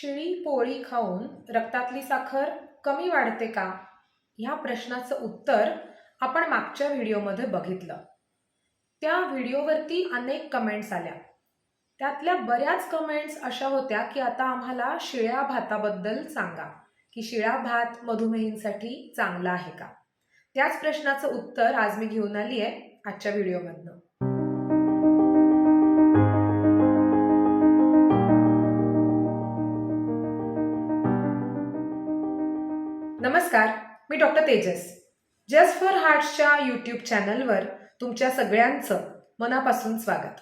शिळी पोळी खाऊन रक्तातली साखर कमी वाढते का? ह्या प्रश्नाचं उत्तर आपण मागच्या व्हिडिओमध्ये बघितलं. त्या व्हिडिओवरती अनेक कमेंट्स आल्या. त्यातल्या बऱ्याच कमेंट्स अशा होत्या की आता आम्हाला शिळ्या भाताबद्दल सांगा की शिळा भात मधुमेहींसाठी चांगला आहे का? त्याच प्रश्नाचं उत्तर आज मी घेऊन आली आहे आजच्या व्हिडिओमधनं. नमस्कार मी डॉक्टर तेजस. जस्ट फॉर हार्ट्सच्या यूट्यूब चॅनलवर तुमच्या सगळ्यांचं मनापासून स्वागत.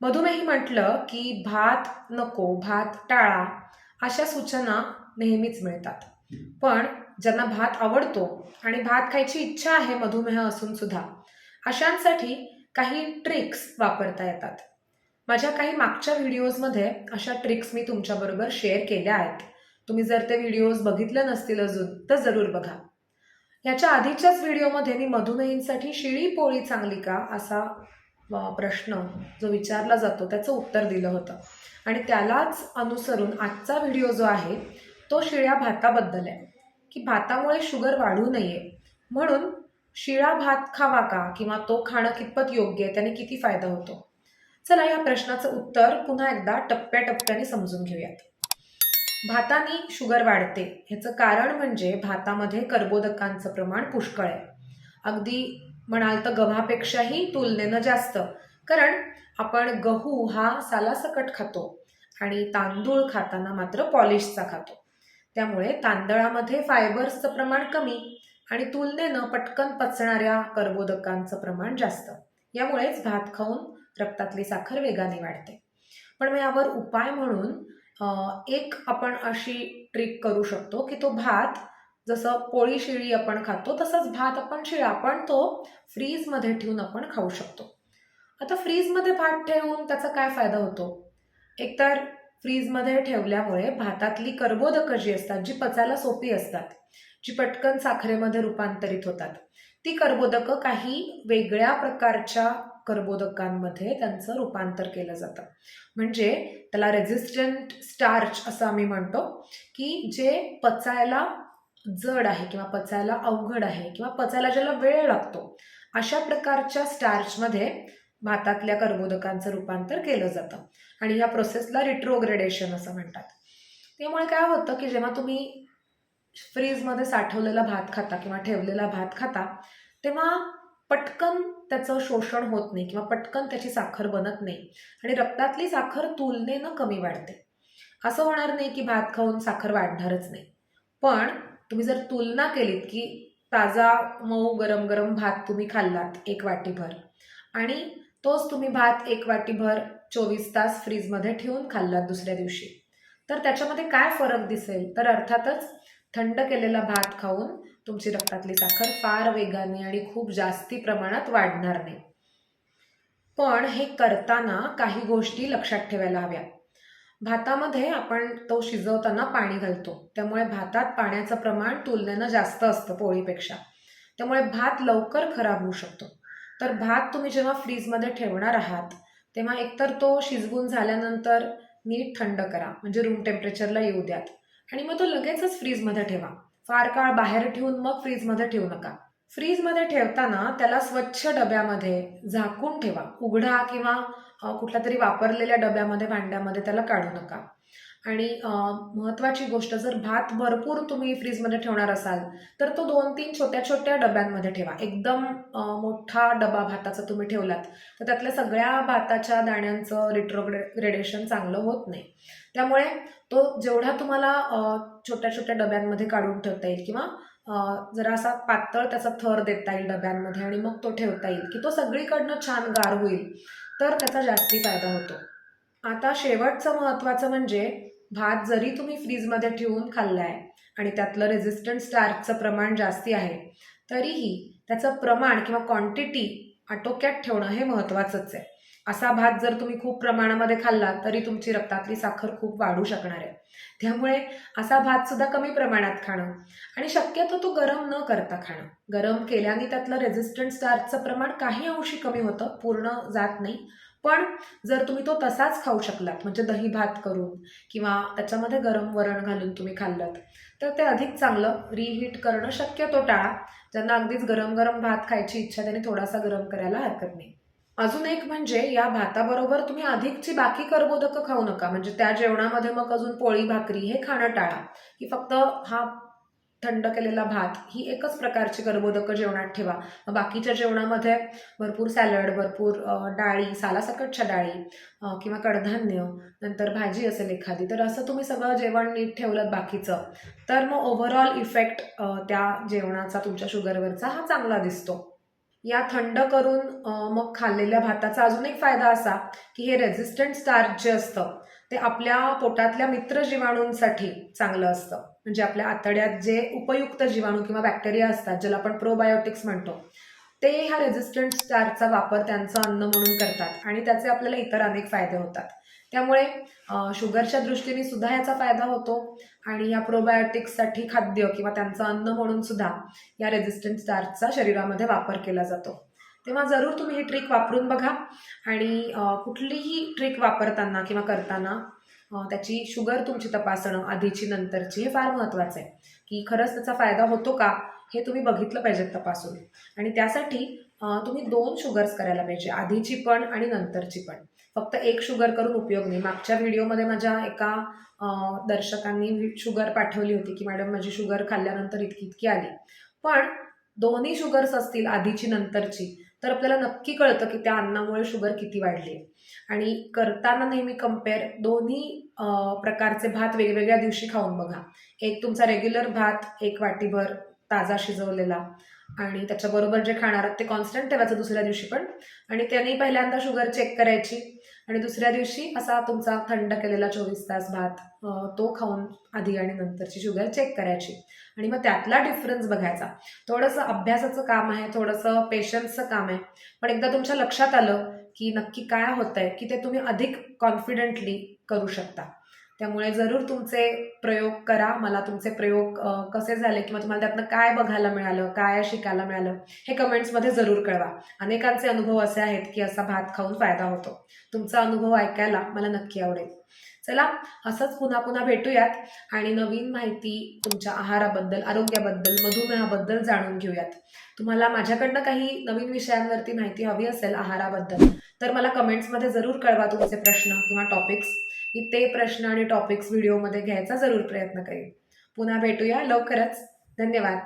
मधुमेही म्हटलं की भात नको भात टाळा अशा सूचना नेहमीच मिळतात. पण ज्यांना भात आवडतो आणि भात खायची इच्छा आहे मधुमेह असून सुद्धा अशांसाठी काही ट्रिक्स वापरता येतात. माझ्या काही मागच्या व्हिडिओजमध्ये अशा ट्रिक्स मी तुमच्याबरोबर शेअर केल्या आहेत. तुम्ही जर ते व्हिडिओज बघितले नसतील अजून तर जरूर बघा. याच्या आधीच्याच व्हिडिओमध्ये मी मधुमेहींसाठी शिळी पोळी चांगली का असा प्रश्न जो विचारला जातो त्याचं उत्तर दिलं होतं. आणि त्यालाच अनुसरून आजचा व्हिडिओ जो आहे तो शिळ्या भाताबद्दल आहे. की भातामुळे शुगर वाढू नये. म्हणून शिळा भात खावा का? किंवा तो खाणं कितपत योग्य आहे? त्याने किती फायदा होतो? चला या प्रश्नाचं उत्तर पुन्हा एकदा टप्प्याटप्प्याने समजून घेऊयात. भाताने शुगर वाढते. ह्याचं कारण म्हणजे भातामध्ये कर्बोदकांचं प्रमाण पुष्कळ आहे. अगदी म्हणाल तर गव्हापेक्षाही तुलनेनं जास्त. कारण आपण गहू हा सालासकट खातो आणि तांदूळ खाताना मात्र पॉलिशचा खातो. त्यामुळे तांदळामध्ये फायबर्सचं प्रमाण कमी आणि तुलनेनं पटकन पचणाऱ्या कर्बोदकांचं प्रमाण जास्त. यामुळेच भात खाऊन रक्तातली साखर वेगाने वाढते. पण मग यावर उपाय म्हणून एक आपण अशी ट्रिक करू शकतो की तो भात जसं पोळी शिळी आपण खातो तसंच भात आपण शिळा पण तो फ्रीजमध्ये ठेवून आपण खाऊ शकतो. आता फ्रीजमध्ये भात ठेवून त्याचा काय फायदा होतो? एकतर फ्रीजमध्ये ठेवल्यामुळे भातातली कर्बोदकं जी असतात जी पचायला सोपी असतात जी पटकन साखरेमध्ये रूपांतरित होतात ती कर्बोदकं काही वेगळ्या प्रकारच्या कर्बोदकांमध्ये त्यांचं रूपांतर केलं जातं. म्हणजे त्याला रेझिस्टंट स्टार्च असं आम्ही म्हणतो की जे पचायला जड आहे किंवा पचायला अवघड आहे किंवा पचायला ज्याला वेळ लागतो अशा प्रकारच्या स्टार्चमध्ये भातातल्या कर्बोदकांचं रूपांतर केलं जातं. आणि या प्रोसेसला रिट्रोग्रेडेशन असं म्हणतात. त्यामुळे काय होतं की जेव्हा तुम्ही फ्रीजमध्ये साठवलेला भात खाता किंवा ठेवलेला भात खाता तेव्हा पटकन त्याचं शोषण होत नाही किंवा पटकन त्याची साखर बनत नाही. आणि रक्तातली साखर तुलनेनं कमी वाढते. असं होणार नाही की भात खाऊन साखर वाढणारच नाही. पण तुम्ही जर तुलना केलीत की ताजा मऊ गरम गरम भात तुम्ही खाल्लात एक वाटीभर आणि तोच तुम्ही भात एक वाटीभर चोवीस तास फ्रीजमध्ये ठेवून खाल्लात दुसऱ्या दिवशी तर त्याच्यामध्ये काय फरक दिसेल? तर अर्थातच थंड केलेला भात खाऊन तुमची रक्तातली साखर फार वेगाने आणि खूप जास्ती प्रमाणात वाढणार नाही. पण हे करताना काही गोष्टी लक्षात ठेवायला हव्या. भातामध्ये आपण तो शिजवताना पाणी घालतो. त्यामुळे भातात पाण्याचं प्रमाण तुलनेनं जास्त असतं पोळीपेक्षा. त्यामुळे भात लवकर खराब होऊ शकतो. तर भात तुम्ही जेव्हा फ्रीजमध्ये ठेवणार आहात तेव्हा एकतर तो शिजवून झाल्यानंतर नीट थंड करा. म्हणजे रूम टेम्परेचरला येऊ द्यात. आणि मग तो लगेचच फ्रीजमध्ये ठेवा. फार काळ बाहेर ठेवून मग फ्रीजमध्ये ठेवू नका. फ्रीजमध्ये ठेवताना त्याला स्वच्छ डब्यामध्ये झाकून ठेवा. उघडा किंवा कुठल्या तरी वापरलेल्या डब्यामध्ये भांड्यामध्ये त्याला काढू नका. आणि महत्त्वाची गोष्ट जर भात भरपूर तुम्ही फ्रीजमध्ये ठेवणार असाल तर तो दोन तीन छोट्या छोट्या डब्यांमध्ये ठेवा. एकदम मोठा डबा भाताचा तुम्ही ठेवलात तर त्यातल्या सगळ्या भाताच्या दाण्यांचं रिट्रोग्रेडेशन चांगलं होत नाही. त्यामुळे तो जेवढा तुम्हाला छोट्या छोट्या डब्यांमध्ये काढून ठेवता येईल किंवा जरा असा पातळ त्याचा थर देता येईल डब्यांमध्ये आणि मग तो ठेवता येईल की तो सगळीकडनं छान गार होईल. तर त्याचा जास्ती फायदा होतो. आता शेवटचं महत्त्वाचं म्हणजे भात जरी तुम्ही फ्रीजमध्ये ठेवून खाल्लाय आणि त्यातलं रेझिस्टंट स्टार्चचं प्रमाण जास्ती आहे तरीही त्याचं प्रमाण किंवा क्वांटिटी आटोक्यात ठेवणं हे महत्त्वाचंच आहे. असा भात जर तुम्ही खूप प्रमाणामध्ये खाल्ला तरी तुमची रक्तातली साखर खूप वाढू शकणार आहे. त्यामुळे असा भात सुद्धा कमी प्रमाणात खाणं आणि शक्यतो तो गरम न करता खाणं. गरम केल्याने त्यातलं रेझिस्टंट स्टार्चचं प्रमाण काही अंशी कमी होतं पूर्ण जात नाही. पण जर तुम्ही तो तसाच खाऊ शकलात म्हणजे दही भात करून किंवा त्याच्यामध्ये गरम वरण घालून तुम्ही खाल्लात तर ते अधिक चांगलं रिहीट करणं शक्यतो टाळा. ज्यांना अगदीच गरम गरम भात खायची इच्छा त्यांनी थोडासा गरम करायला हरकत नाही. अजून एक म्हणजे या भाताबरोबर तुम्ही अधिकची बाकी कर्बोदकं खाऊ नका. म्हणजे त्या जेवणामध्ये मग अजून पोळी भाकरी हे खाणं टाळा. की फक्त हा थंड केलेला भात ही एकच प्रकारची कर्बोदकं जेवणात ठेवा. मग बाकीच्या जेवणामध्ये भरपूर सॅलड भरपूर डाळी सालासकटच्या डाळी किंवा कडधान्य नंतर भाजी असेल एखादी तर असं तुम्ही सगळं जेवण नीट ठेवलं बाकीचं. तर मग ओव्हरऑल इफेक्ट त्या जेवणाचा तुमच्या शुगरवरचा हा चांगला दिसतो. या थंड करून मग खाल्लेल्या भाताचा अजून एक फायदा असा की हे रेझिस्टंट स्टार्च जे असतं ते आपल्या पोटातल्या मित्र जीवाणूंसाठी चांगलं असतं. म्हणजे आपल्या आतड्यात जे उपयुक्त जीवाणू किंवा बॅक्टेरिया असतात ज्याला आपण प्रोबायोटिक्स म्हणतो ते ह्या रेझिस्टंट स्टारचा वापर त्यांचं अन्न म्हणून करतात आणि त्याचे आपल्याला इतर अनेक फायदे होतात. त्यामुळे शुगरच्या दृष्टीने सुद्धा याचा फायदा होतो आणि या प्रोबायोटिक्ससाठी खाद्य किंवा त्यांचं अन्न म्हणून सुद्धा या रेझिस्टंट स्टार्चचा शरीरामध्ये वापर केला जातो. तेव्हा जरूर तुम्ही ही ट्रिक वापरून बघा आणि कुठलीही ट्रिक वापरताना किंवा करताना त्याची शुगर तुमची तपासणं आधीची नंतरची हे फार महत्त्वाचं आहे. की खरंच त्याचा फायदा होतो का? हे तुम्ही बघितलं पाहिजे तपासून. आणि त्यासाठी तुम्ही दोन शुगर्स करायला पाहिजे आधीची पण आणि नंतरची पण. फक्त एक शुगर करून उपयोग नाही. मागच्या व्हिडिओमध्ये माझ्या एका दर्शकांनी शुगर पाठवली होती की मॅडम माझी शुगर खाल्ल्यानंतर इतकी इतकी आली. पण दोन्ही शुगर्स असतील आधीची नंतरची तर आपल्याला नक्की कळतं की त्या अन्नामुळे शुगर किती वाढली आहे. आणि करताना नेहमी कंपेअर दोन्ही प्रकारचे भात वेगवेगळ्या दिवशी खाऊन बघा. एक तुमचा रेग्युलर भात एक वाटीभर ताजा शिजवलेला. आणि त्याच्याबरोबर जे खाणार आहात ते कॉन्स्टंट ठेवायचं दुसऱ्या दिवशी पण. आणि त्यांनी पहिल्यांदा शुगर चेक करायची. आणि दुसऱ्या दिवशी असा तुमचा थंड केलेला चोवीस तास भात तो खाऊन आधी आणि नंतरची शुगर चेक करायची. आणि मग त्यातला डिफरन्स बघायचा. थोडंसं अभ्यासाचं काम आहे थोडंसं पेशन्सचं काम आहे. पण एकदा तुमच्या लक्षात आलं की नक्की काय होतंय की ते तुम्ही अधिक कॉन्फिडेंटली करू शकता. त्यामुळे जरूर तुमचे प्रयोग करा. मला तुमचे प्रयोग कसे झाले किंवा तुम्हाला त्यातनं काय बघायला मिळालं काय शिकायला मिळालं हे कमेंट्समध्ये जरूर कळवा. अनेकांचे अनुभव असे आहेत की असा भात खाऊन फायदा होतो. तुमचा अनुभव ऐकायला मला नक्की आवडेल. चला असंच पुन्हा पुन्हा भेटूयात आणि नवीन माहिती तुमच्या आहाराबद्दल आरोग्याबद्दल मधुमेहाबद्दल जाणून घेऊयात. तुम्हाला माझ्याकडनं काही नवीन विषयांवरती माहिती हवी असेल आहाराबद्दल तर मला कमेंट्समध्ये जरूर कळवा तुमचे प्रश्न किंवा टॉपिक्स की ते प्रश्न आणि टॉपिक्स व्हिडिओमध्ये घ्यायचा जरूर प्रयत्न करेन. पुन्हा भेटूया. लवकरच. धन्यवाद.